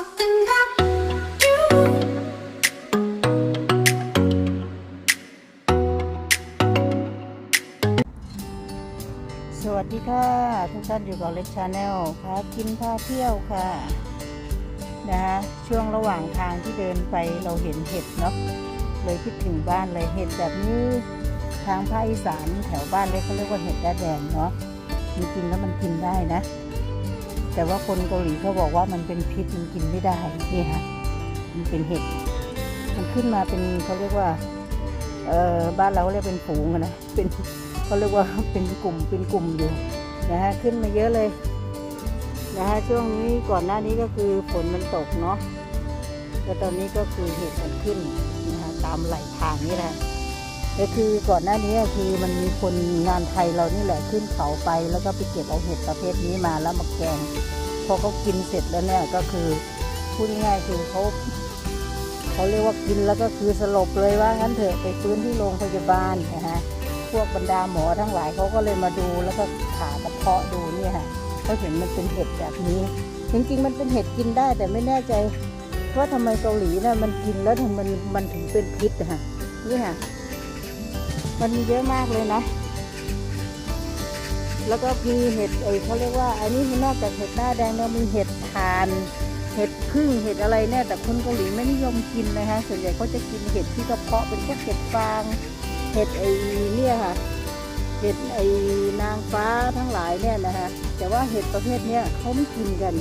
สวัสดีค่ะ ทุกท่านอยู่กับเล็กชาแนลพากินพาเที่ยวค่ะนะฮะช่วงระหว่างทางที่เดินไปเราเห็นเห็ดเนาะเลยคิดถึงบ้านเลยเห็ดแบบนี้ทางภาคอีสานแถวบ้านเล็กเขาเรียกว่าเห็ดแดงเนาะมีกินแล้วมันกินได้นะ แต่ว่าคนเกาหลีเขาบอกว่ามันเป็นพิษมันกินไม่ได้นี่ฮะมันเป็นเห็ดมันขึ้นมาเป็นเขาเรียกว่าเออบ้านเราเรียกเป็นฝูงนะเป็นเขาเรียกว่าเป็นกลุ่มเป็นกลุ่มอยู่นะฮะขึ้นมาเยอะเลยนะฮะช่วงนี้ก่อนหน้านี้ก็คือฝนมันตกเนาะแล้วตอนนี้ก็คือเห็ดมันขึ้นนะฮะตามไหลทางนี่แหละ ก็คือก่อนหน้านี้คือมันมีคนงานไทยเรานี่แหละขึ้นเขาไป แล้วก็ไปเก็บเอาเห็ดประเภทนี้มาแล้วมาแกง พอเขากินเสร็จแล้วเนี่ยก็คือพูดง่ายๆคือเขาเขาเรียกว่ากินแล้วก็คือสลบเลยว่างั้นเถอะไปฟื้นที่โรงพยาบาลนะฮะพวกบรรดาหมอทั้งหลายเขาก็เลยมาดูแล้วก็ผ่ากระเพาะดูเนี่ยค่ะเขาเห็นมันเป็นเห็ดแบบนี้จริงๆมันเป็นเห็ดกินได้แต่ไม่แน่ใจว่าทำไมเกาหลีน่ะมันกินแล้วทำไมมันมันถึงเป็นพิษอะค่ะนี่ค่ะ มันมีเยอะมากเลยนะ แล้วก็มีเห็ดไอเขาเรียกว่า อันนี้นอกจากเห็ดหน้าแดงแล้วมีเห็ดทาน เห็ดพึ่งเห็ดอะไรเนี่ย แต่คนเกาหลีไม่นิยมกินนะคะส่วนใหญ่เขาจะกินเห็ดที่กระเพาะเป็นพวกเห็ดฟาง เห็ดไอเนี่ยค่ะ เห็ดไอนางฟ้าทั้งหลายเนี่ยนะคะ แต่ว่าเห็ดประเภทเนี้ยเขาไม่กินกัน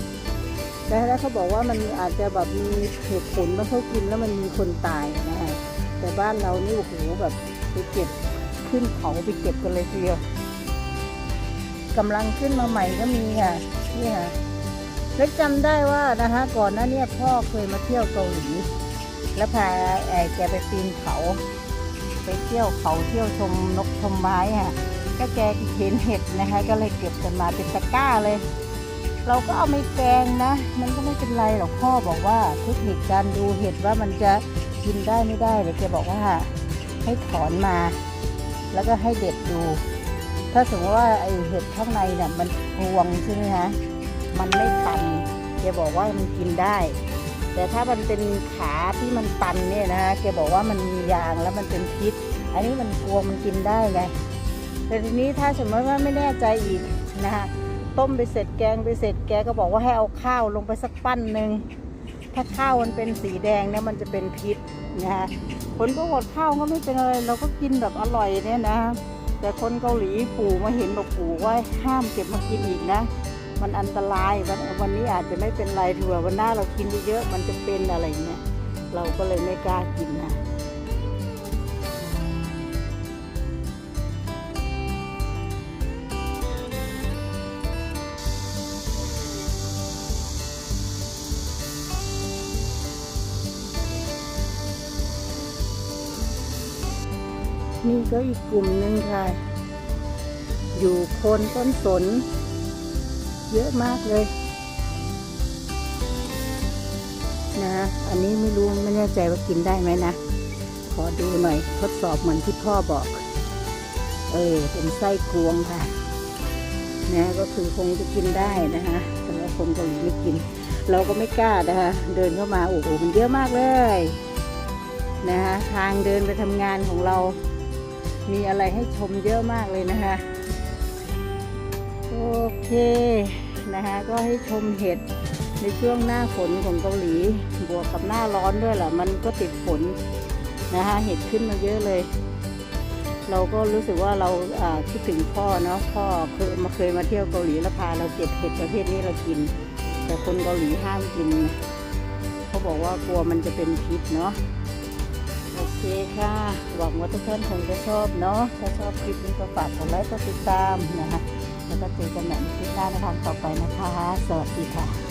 แต่แล้วเขาบอกว่ามันอาจจะแบบมีเหตุผลว่าเขากินแล้วมันมีคนตายนะคะแต่บ้านเรานี่โอ้โหแบบไปเก็บ ขึ้นเขาไปเก็บกันเลยทีเดียวกำลังขึ้นมาใหม่ก็มีค่ะนี่ค่ะเล็กจำได้ว่านะคะก่อนหน้าเนี้พ่อเคยมาเที่ยวเกาหลีแล้วพาแอแกไปปีนเขา ไปเที่ยวเขาเที่ยวชมนกชมไม้ค่ะก็แกเห็นเห็ดนะคะ ก็เลยเก็บกันมาเป็นตะกร้าเลย เราก็เอาไม่แกงนะ มันก็ไม่เป็นไรหรอกพ่อบอกว่าเทคนิคการดูเห็ดว่ามันจะกินได้ไม่ได้เลยแกบอกว่าให้ถอนมา แล้วก็ให้เด็ดดู ถ้าสมมติว่าไอเห็ดข้างในเนี่ยมันกวงใช่ไหมคะมันไม่ตันแกบอกว่ามันกินได้ แต่ถ้ามันเป็นขาที่มันตันเนี่ยนะคะแกบอกว่ามันมียางแล้วมันเป็นพิษ อันนี้มันกลัวมันกินได้ไงแต่ทีนี้ถ้าสมมติว่าไม่แน่ใจอีกนะคะต้มไปเสร็จแกงไปเสร็จแกก็บอกว่าให้เอาข้าวลงไปสักปั้นหนึ่ง ถ้าข้าวมันเป็นสีแดงเนี่ยมันจะเป็นพิษนะคะผลปรากฏข้าวก็ไม่เป็นอะไรเราก็กินแบบอร่อยเนี่ยนะ แต่คนเกาหลีปู่มาเห็นบอกปู่ว่าห้ามเก็บมากินอีกนะ มันอันตรายวันวันนี้อาจจะไม่เป็นไรถือว่าวันหน้าเรากินเยอะมันจะเป็นอะไรเนี่ยเราก็เลยไม่กล้ากินนะ นี่ก็อีกกลุ่มหนึ่งค่ะ อยู่โคนต้นสน เยอะมากเลยนะอันนี้ไม่รู้ไม่แน่ใจว่ากินได้ไหมนะ ขอดูหน่อยทดสอบเหมือนที่พ่อบอก เออเป็นไส้กรวงค่ะนะก็คือคงจะกินได้นะคะแต่ว่าคนเกาหลีไม่กิน เราก็ไม่กล้านะคะเดินเข้ามาโอ้โหมันเยอะมากเลยนะคะทางเดินไปทำงานของเรา มีอะไรให้ชมเยอะมากเลยนะคะโอเคนะคะก็ให้ชมเห็ดในช่วงหน้าฝนของเกาหลี บวกกับหน้าร้อนด้วยแหละมันก็ติดฝนนะคะเห็ดขึ้นมาเยอะเลย เราก็รู้สึกว่าเราคิดถึงพ่อเนาะพ่อเคยมาเคยมาเที่ยวเกาหลีแล้วพาเราเก็บเห็ดประเภทนี้เรากิน แต่คนเกาหลีห้ามกิน เขาบอกว่ากลัวมันจะเป็นพิษเนาะ เคค่ะ หวังว่าทุกท่านคงจะชอบเนาะ ถ้าชอบคลิปนี้ก็ฝากกดไลค์กดติดตามนะคะ แล้วก็เจอกันใหม่ในคลิปหน้าในทางต่อไปนะคะ สวัสดีค่ะ